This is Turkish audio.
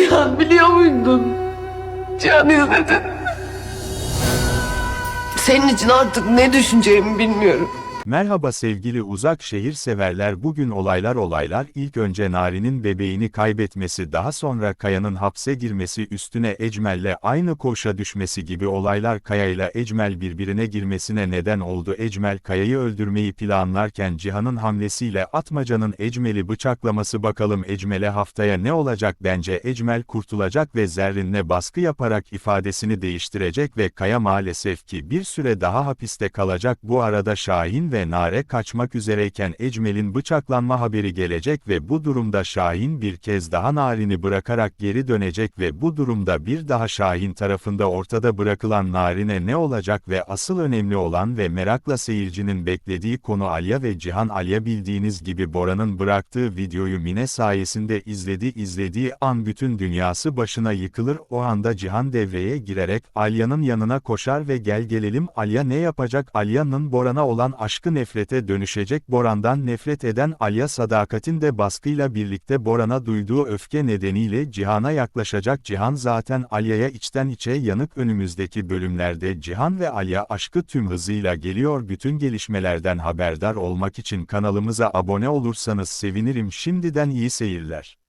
Cihan biliyor muydun? Cihan izledin. Senin için artık ne düşüneceğimi bilmiyorum. Merhaba sevgili uzak şehir severler bugün olaylar olaylar ilk önce Nari'nin bebeğini kaybetmesi daha sonra Kaya'nın hapse girmesi üstüne Ecmel'le aynı koşa düşmesi gibi olaylar Kaya ile Ecmel birbirine girmesine neden oldu. Ecmel Kaya'yı öldürmeyi planlarken Cihan'ın hamlesiyle Atmaca'nın Ecmel'i bıçaklaması bakalım Ecmel'e haftaya ne olacak bence Ecmel kurtulacak ve Zerrin'le baskı yaparak ifadesini değiştirecek ve Kaya maalesef ki bir süre daha hapiste kalacak bu arada Şahin ve Nare kaçmak üzereyken Ecmel'in bıçaklanma haberi gelecek ve bu durumda Şahin bir kez daha Narin'i bırakarak geri dönecek ve bu durumda bir daha Şahin tarafında ortada bırakılan Narin'e ne olacak ve asıl önemli olan ve merakla seyircinin beklediği konu Alya ve Cihan Alya bildiğiniz gibi Bora'nın bıraktığı videoyu Mine sayesinde izledi izlediği an bütün dünyası başına yıkılır. O anda Cihan devreye girerek Alya'nın yanına koşar ve gel gelelim Alya ne yapacak? Alya'nın Boran'a olan aşkı nefrete dönüşecek Boran'dan nefret eden Alya sadakatin de baskıyla birlikte Boran'a duyduğu öfke nedeniyle Cihan'a yaklaşacak Cihan zaten Alya'ya içten içe yanık önümüzdeki bölümlerde Cihan ve Alya aşkı tüm hızıyla geliyor bütün gelişmelerden haberdar olmak için kanalımıza abone olursanız sevinirim şimdiden iyi seyirler.